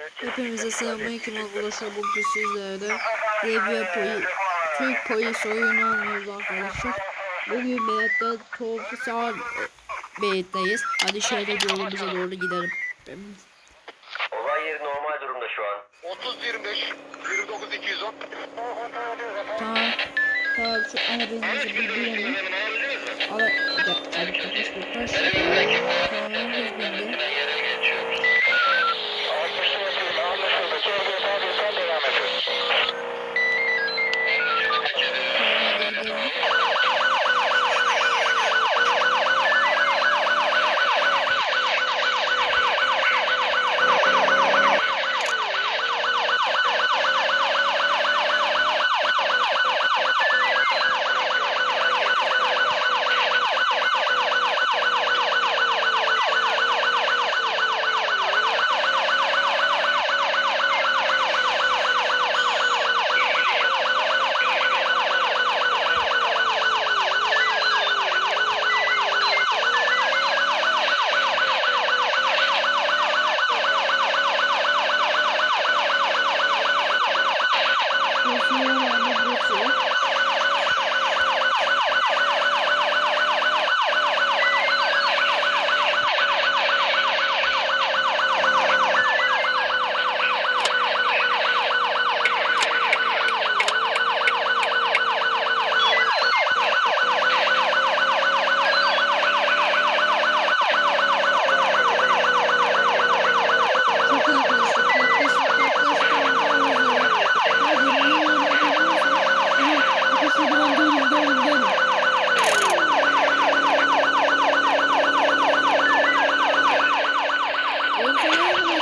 Hepinize selamünaleyküm arkadaşlar. Bugün sizlere Libya Poli Türk polis oyunu oynuyoruz arkadaşlar. Bugün Beyat'ta Tofisar Beyat'tayız. Hadi şöyle yolumuza doğru gidelim. Olay yeri normal durumda şu an. 30 25 29 210 Tamam. Tamam şu arabamızı bir bilelim. Ara... Hadi hadi kapaş kapaş. Tamam hız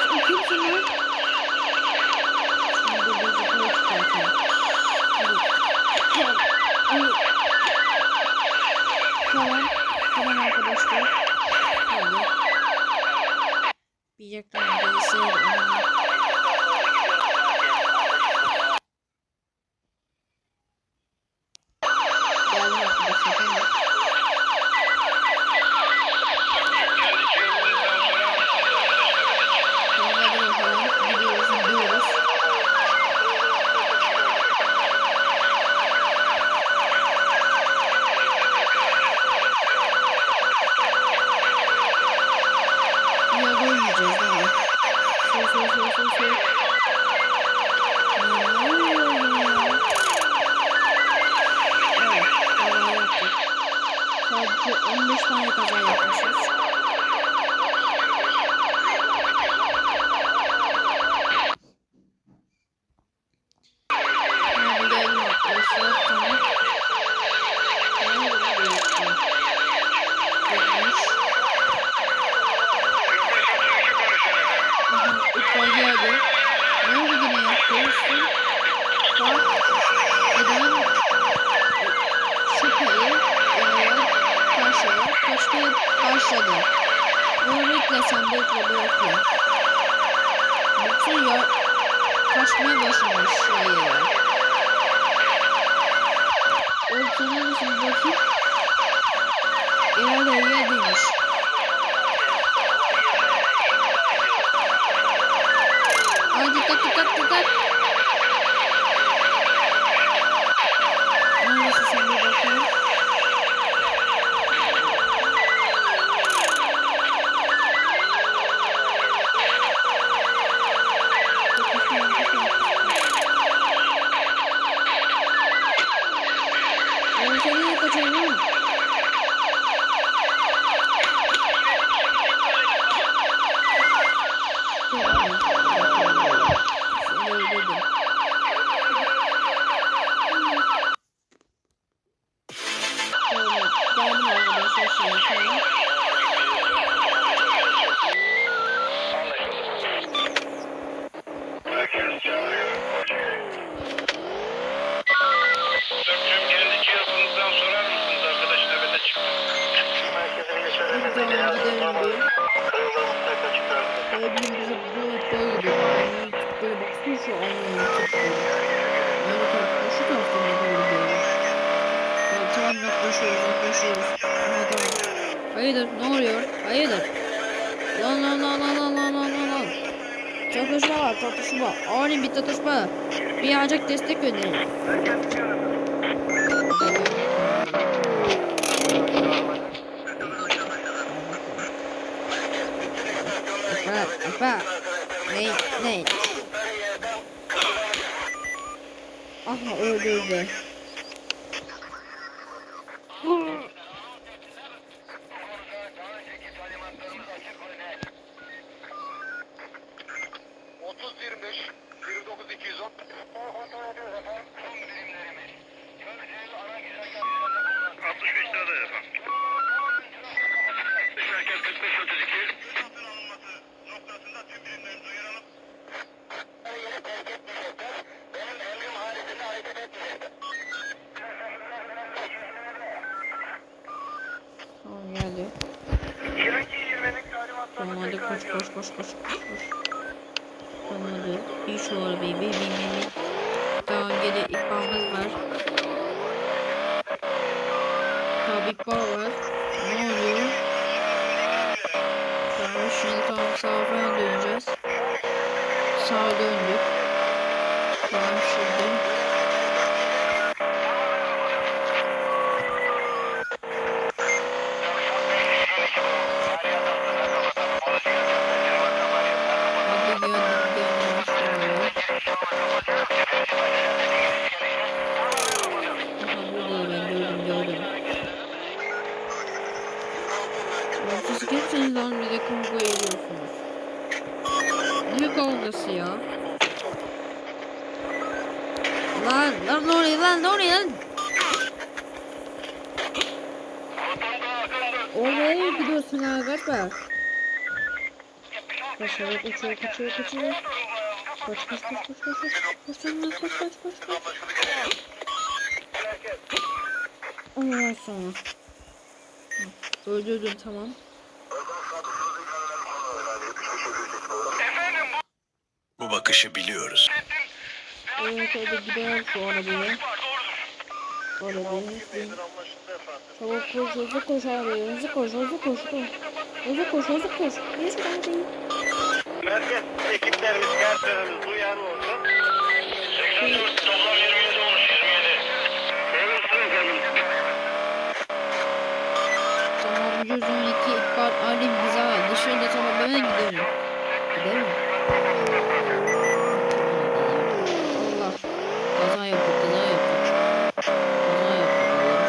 Kimsin lan? Şimdi de bir çıkartalım. Evet. saçma kaza yapmışız. Ukrayna'da ne gibi ne yapıyorsun? Başladı. Bunu beklesem bekle bırakıyor. Bütün ya kaçmaya başlamış şeye. Ortada mısın bakayım? Herhalde yerdeymiş. Ay çatışma. Bir ancak destek verin. Efe, Efe. Ne, ne? Aha öldürdü. Tamam geldi. Tamam hadi koş koş koş koş koş. Tamam hadi. Bir şu arabayı bir bin bin. Daha geri ikbalımız var. Tabi ikbal var. Ne oluyor? Tamam şimdi tam sağa döneceğiz. Sağa döndük. Tamam şimdi. Lan lan ne oluyor lan ne oluyor lan? Oraya gidiyorsun ha kaçma. Kaçıyor kaçıyor kaçıyor kaçıyor. Kaç kaç kaç kaç kaç kaç kaç lan, kaç kaç kaç kaç Ondan sonra. Öldürdüm tamam. Bu bakışı biliyoruz. Evet hadi gidelim şu arabaya. Arabaya bin. Çabuk koş hızlı koş abi hızlı koş hızlı koş koş. Hızlı koş hızlı koş. Hiç kalmayın. Merkez ekiplerimiz, personelimiz duyarlı olsun. 84 toplam 27 olmuş 27. Buyursun efendim. Tamam 112 ihbar alim bize dışarıda tamam ben giderim. Giderim. Allah. Kaza yaptık kaza yaptık. Kaza yaptık. Allah'ım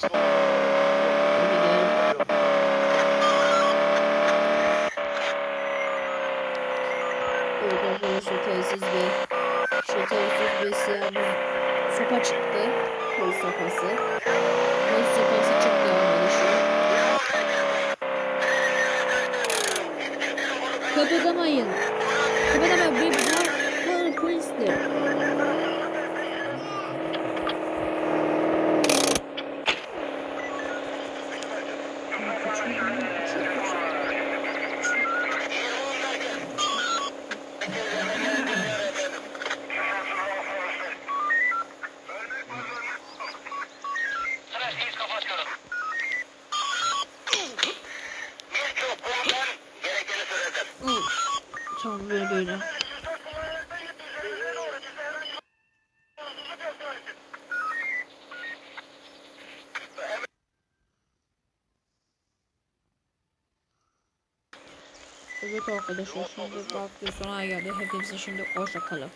şu an. Hadi gel. Telsiz ve şu telsiz ve siyah bir sopa çıktı. Polis sopası. Polis sopası çıktı arkadaşlar. Kıpırdamayın. Kıpırdamayın. Bir bu, bu polistir. Evet arkadaşlar şimdi bir sona geldi. Hepinize şimdi hoşça kalın.